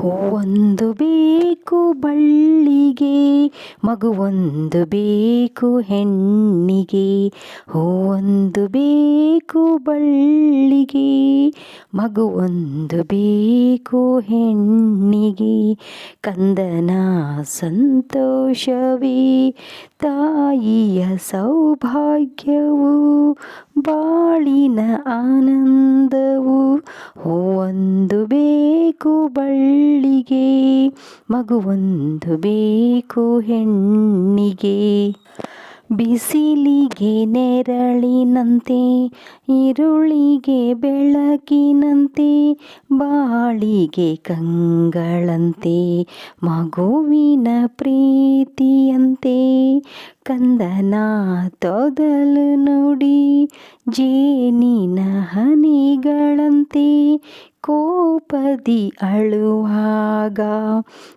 ಹೂವೊಂದು ಬೇಕು ಬಳ್ಳಿಗೆ, ಮಗುವೊಂದು ಬೇಕು ಹೆಣ್ಣಿಗೆ. ಹೂವೊಂದು ಬೇಕು ಬಳ್ಳಿಗೆ, ಮಗುವೊಂದು ಬೇಕು ಹೆಣ್ಣಿಗೆ. ಕಂದನ ಸಂತೋಷವೇ, ತಾಯಿಯ ಸೌಭಾಗ್ಯವು, ಬಾಳಿನ ಆನಂದವು. ಹೂವೊಂದು ಬೇಕು ಬಳ್ಳಿಗೆ, ಮಗುವೊಂದು ಬೇಕು ಹೆಣ್ಣಿಗೆ. ಬಿಸಿಲಿಗೆ ನೆರಳಿನಂತೆ ಈರುಳಿಗೆ ಬೆಳಕಿನಂತೆ, ಬಾಳಿಗೆ ಕಂಗಳಂತೆ, ಮಗುವಿನ ಪ್ರೀತಿಯಂತೆ. ಕಂದನ ತೊದಲು ನೋಡಿ, ಜೇನಿನ ಹನಿಗಳಂತೆ ಕೋಪದಿ ಅಳುವಾಗ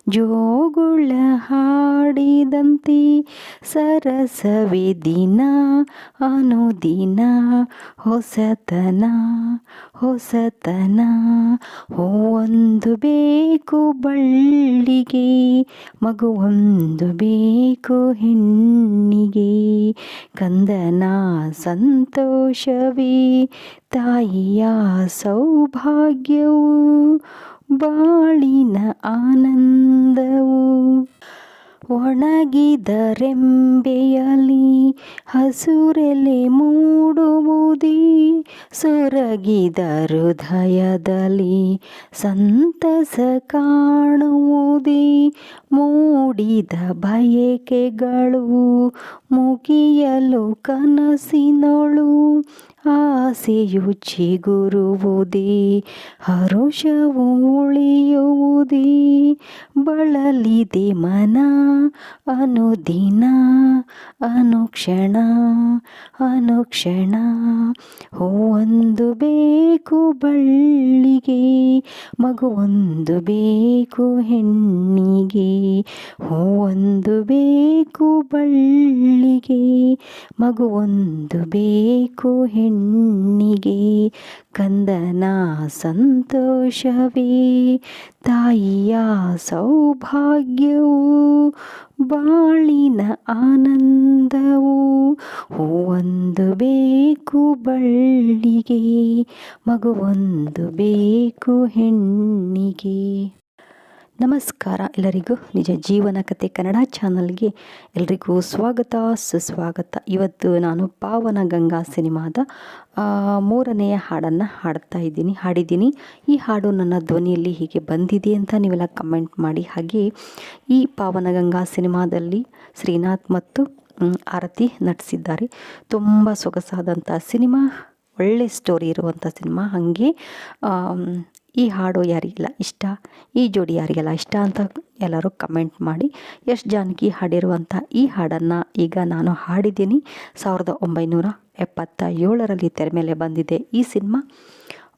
ಜೋಗುಳ ಹಾಡಿದಂತೆ ಸರಸವೆ ದಿನ ಅನುದಿನ ಹೊಸತನ ಹೊಸತನ ಒಂದು ಬೇಕು ಬಳ್ಳಿಗೆ. ಮಗುವೊಂದು ಬೇಕು ಹೆಣ್ಣಿಗೆ. ಕಂದನ ಸಂತೋಷವೇ. ತಾಯಿಯ ಸೌಭಾಗ್ಯವು ಬಾಳಿನ ಆನಂದವು. ಒಣಗಿದರೆಂಬೆಯಲಿ ಹಸುರೆಲೆ ಮೂಡುವುದಿ ಸೊರಗಿದ ಹೃದಯದಲ್ಲಿ ಸಂತಸ ಕಾಣುವುದಿ ಮೂಡಿದ ಬಯಕೆಗಳು ಮುಗಿಯಲು ಕನಸಿನೊಳು ಆಸೆಯು ಚಿಗುರುವುದಿ ಹರುಷವು ಉಳಿಯುವುದಿ ಬಳಲಿದೆ ಮನ ಅನುದಿನ ಅನುಕ್ಷಣ ಅನುಕ್ಷಣ, ಹೂವೊಂದು ಬೇಕು ಬಳ್ಳಿಗೆ, ಮಗುವೊಂದು ಬೇಕು ಹೆಣ್ಣಿಗೆ, ಹೂವೊಂದು ಬೇಕು ಬಳ್ಳಿಗೆ, ಮಗುವೊಂದು ಬೇಕು ಹೆಣ್ಣಿಗೆ, ಕಂದನ ಸಂತೋಷವೇ, ತಾಯಿಯ ಸೌಭಾಗ್ಯವು ಬಾಳಿನ ಆನಂದವು ಹೂವೊಂದು ಬೇಕು ಬಳ್ಳಿಗೆ, ಮಗುವೊಂದು ಬೇಕು ಹೆಣ್ಣಿಗೆ. ನಮಸ್ಕಾರ ಎಲ್ಲರಿಗೂ. ನಿಜ ಜೀವನ ಕತೆ ಕನ್ನಡ ಚಾನಲ್ಗೆ ಎಲ್ರಿಗೂ ಸ್ವಾಗತ, ಸುಸ್ವಾಗತ. ಇವತ್ತು ನಾನು ಪಾವನ ಗಂಗಾ ಸಿನಿಮಾದ ಮೂರನೆಯ ಹಾಡನ್ನು ಹಾಡ್ತಾ ಇದ್ದೀನಿ, ಹಾಡಿದ್ದೀನಿ. ಈ ಹಾಡು ನನ್ನ ಧ್ವನಿಯಲ್ಲಿ ಹೀಗೆ ಬಂದಿದೆ ಅಂತ ನೀವೆಲ್ಲ ಕಮೆಂಟ್ ಮಾಡಿ. ಹಾಗೆ ಈ ಪಾವನ ಗಂಗಾ ಸಿನಿಮಾದಲ್ಲಿ ಶ್ರೀನಾಥ್ ಮತ್ತು ಆರತಿ ನಟಿಸಿದ್ದಾರೆ. ತುಂಬ ಸೊಗಸಾದಂಥ ಸಿನಿಮಾ, ಒಳ್ಳೆ ಸ್ಟೋರಿ ಇರುವಂಥ ಸಿನಿಮಾ. ಹಾಗೆ ಈ ಹಾಡು ಯಾರಿಗೆಲ್ಲ ಇಷ್ಟ, ಈ ಜೋಡಿ ಯಾರಿಗೆಲ್ಲ ಇಷ್ಟ ಅಂತ ಎಲ್ಲರೂ ಕಮೆಂಟ್ ಮಾಡಿ. ಯಶ್ ಜಾನಕಿ ಹಾಡಿರುವಂಥ ಈ ಹಾಡನ್ನು ಈಗ ನಾನು ಹಾಡಿದ್ದೀನಿ. ಸಾವಿರದ ಒಂಬೈನೂರ ಎಪ್ಪತ್ತ ಏಳರಲ್ಲಿ ತೆರೆ ಮೇಲೆ ಬಂದಿದೆ ಈ ಸಿನಿಮಾ.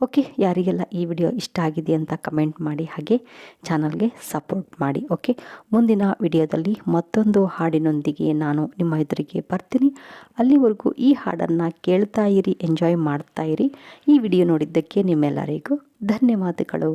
ಓಕೆ, ಯಾರಿಗೆಲ್ಲ ಈ ವಿಡಿಯೋ ಇಷ್ಟ ಆಗಿದೆ ಅಂತ ಕಮೆಂಟ್ ಮಾಡಿ, ಹಾಗೆ ಚಾನಲ್ಗೆ ಸಪೋರ್ಟ್ ಮಾಡಿ, ಓಕೆ? ಮುಂದಿನ ವಿಡಿಯೋದಲ್ಲಿ ಮತ್ತೊಂದು ಹಾಡಿನೊಂದಿಗೆ ನಾನು ನಿಮ್ಮ ಎದುರಿಗೆ ಬರ್ತೀನಿ. ಅಲ್ಲಿವರೆಗೂ ಈ ಹಾಡನ್ನು ಕೇಳ್ತಾ ಇರಿ, ಎಂಜಾಯ್ ಮಾಡ್ತಾ ಇರಿ. ಈ ವಿಡಿಯೋ ನೋಡಿದ್ದಕ್ಕೆ ನಿಮ್ಮೆಲ್ಲರಿಗೂ ಧನ್ಯವಾದಗಳು.